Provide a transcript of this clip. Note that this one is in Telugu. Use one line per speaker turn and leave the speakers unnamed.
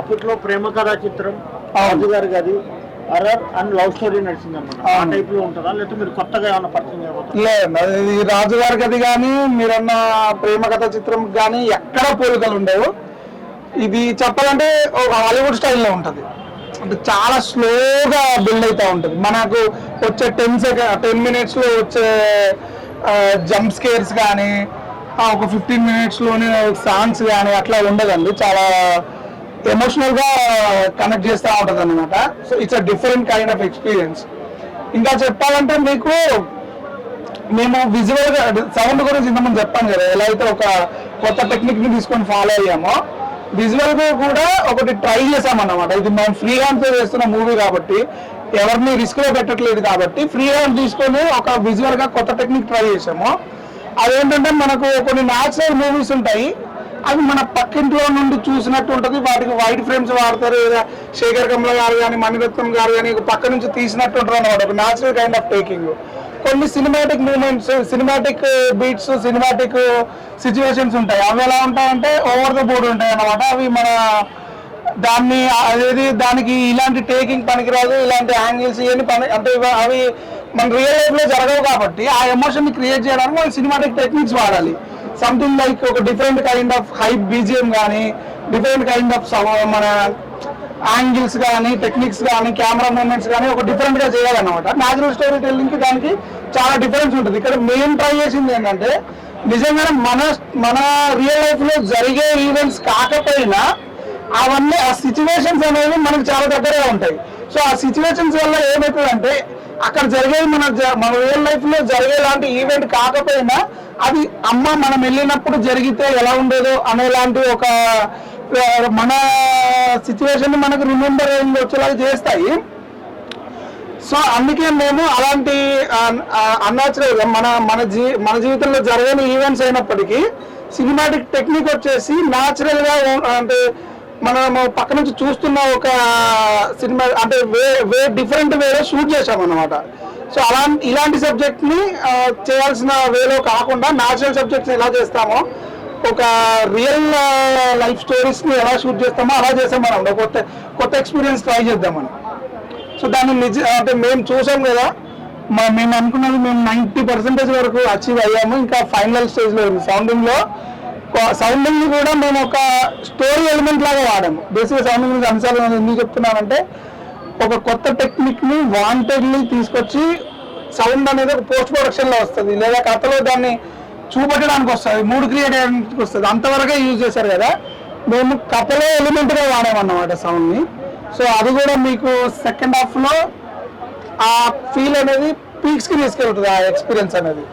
అప్పట్లో ప్రేమ కథా చిత్రం రాజు గారి గది అండ్ లవ్ స్టోరీ నడిచింది అనమాట ఆ
అవును.
టైప్లో ఉంటుందా? లేకపోతే మీరు కొత్తగా ఏమైనా పరిచయం
లేదు అది రాజుగారి కథ కానీ మీరన్న ప్రేమ కథ చిత్రం కానీ ఎక్కడ పోలికలు ఉండవు. ఇది చెప్పాలంటే ఒక హాలీవుడ్ స్టైల్లో ఉంటుంది. అంటే చాలా స్లోగా బిల్డ్ అవుతూ ఉంటుంది. మనకు వచ్చే టెన్ సెకండ్ టెన్ మినిట్స్లో వచ్చే జంప్ స్కేర్స్ కానీ ఒక ఫిఫ్టీన్ మినిట్స్లోనే సాంగ్స్ కానీ అట్లా ఉండదండి. చాలా ఎమోషనల్గా కనెక్ట్ చేస్తూ ఉంటుంది అనమాట so it's a different kind of experience ఇంకా చెప్పాలంటే మీకు మేము విజువల్గా సౌండ్ గురించి ఇంతకుముందు చెప్పాను కదా ఎలా అయితే ఒక కొత్త టెక్నిక్ని తీసుకొని ఫాలో అయ్యామో విజువల్గా కూడా ఒకటి ట్రై చేసాం ఇది మనం ఫ్రీ హ్యాండ్తో చేస్తున్న మూవీ కాబట్టి ఎవరిని రిస్క్లో పెట్టట్లేదు కాబట్టి ఫ్రీ హ్యాండ్ తీసుకొని ఒక విజువల్గా కొత్త టెక్నిక్ ట్రై చేసాము అదేంటంటే మనకు కొన్ని న్యాచురల్ మూవీస్ ఉంటాయి. అవి మన పక్కింట్లో నుండి చూసినట్టు ఉంటుంది వాటికి వైట్ ఫ్రేమ్స్ వాడతారు. లేదా శేఖర్ కమల గారు కానీ మణిరత్నం గారు కానీ పక్క నుంచి తీసినట్టు ఉంటుంది అనమాట ఒక న్యాచురల్ కైండ్ ఆఫ్ టేకింగ్ కొన్ని cinematic moments cinematic beats cinematic situations ఉంటాయి. అవి ఎలా ఉంటాయంటే ఓవర్ ద బోర్డ్ ఉంటాయి అన్నమాట అవి మన దాన్ని అదేది దానికి ఇలాంటి టేకింగ్ పనికిరాదు. ఇలాంటి యాంగిల్స్ ఇవన్నీ పని అంటే అవి మన రియల్ లైఫ్లో జరగవు కాబట్టి ఆ ఎమోషన్ని క్రియేట్ చేయడానికి వాళ్ళు సినిమాటిక్ టెక్నిక్స్ వాడాలి. సంథింగ్ లైక్ ఒక different kind of high BGM కానీ డిఫరెంట్ కైండ్ ఆఫ్ మన యాంగిల్స్ కానీ టెక్నిక్స్ కానీ కెమెరా మూమెంట్స్ కానీ ఒక డిఫరెంట్గా చేయాలన్నమాట. న్యాచురల్ స్టోరీ టెల్లింగ్కి దానికి చాలా డిఫరెన్స్ ఉంటుంది. ఇక్కడ మేము ట్రై చేసింది ఏంటంటే నిజంగానే మన మన రియల్ లైఫ్లో జరిగే ఈవెంట్స్ కాకపోయినా అవన్నీ ఆ సిచ్యువేషన్స్ అనేవి మనకు చాలా దగ్గరగా ఉంటాయి. సో ఆ సిచ్యువేషన్స్ వల్ల ఏమవుతుందంటే అక్కడ జరిగేది మన మన రియల్ లైఫ్లో జరిగే లాంటి ఈవెంట్ కాకపోయినా అది అమ్మ మనం వెళ్ళినప్పుడు జరిగితే ఎలా ఉండేదో అనేలాంటి ఒక మన సిచ్యువేషన్ మనకు రిమెంబర్ వచ్చేలాగా చేస్తాయి. సో అందుకే మేము అలాంటి అన్నాచురల్ మన మన జీ మన జీవితంలో జరగని ఈవెంట్స్ అయినప్పటికీ సినిమాటిక్ టెక్నిక్ వచ్చేసి న్యాచురల్గా అంటే మనము పక్క నుంచి చూస్తున్న ఒక సినిమా అంటే వే వే డిఫరెంట్ వేలో షూట్ చేశాం అనమాట సో అలా ఇలాంటి సబ్జెక్ట్ని చేయాల్సిన వేలో కాకుండా న్యాచురల్ సబ్జెక్ట్స్ ఎలా చేస్తామో ఒక రియల్ లైఫ్ స్టోరీస్ని ఎలా షూట్ చేస్తామో అలా చేసాం మనం. కొత్త కొత్త ఎక్స్పీరియన్స్ ట్రై చేద్దామని సో దాన్ని నిజ అంటే మేము చూసాం కదా మా- మేము అనుకున్నది మేము నైంటీ పర్సెంటేజ్ వరకు అచీవ్ అయ్యాము. ఇంకా ఫైనల్ స్టేజ్లో ఉంది. సౌండింగ్లో సౌండింగ్ కూడా మేము ఒక స్టోరీ ఎలిమెంట్ లాగా వాడాము. బేసిక్గా సౌండింగ్ గురించి అంశాలు ఎందుకు చెప్తున్నానంటే ఒక కొత్త టెక్నిక్ని వాంటెడ్లీ తీసుకొచ్చి సౌండ్ అనేది ఒక పోస్ట్ ప్రొడక్షన్లో వస్తుంది. లేదా కథలో దాన్ని చూపెట్టడానికి వస్తుంది మూడు క్రియేట్ చేయడానికి వస్తుంది. అంతవరకే యూజ్ చేశారు కదా. మేము కథలో ఎలిమెంట్గా వాడామన్నమాట సౌండ్ని. సో అది కూడా మీకు సెకండ్ హాఫ్లో ఆ ఫీల్ అనేది పీక్స్కి తీసుకెళ్తుంది ఆ ఎక్స్పీరియన్స్ అనేది.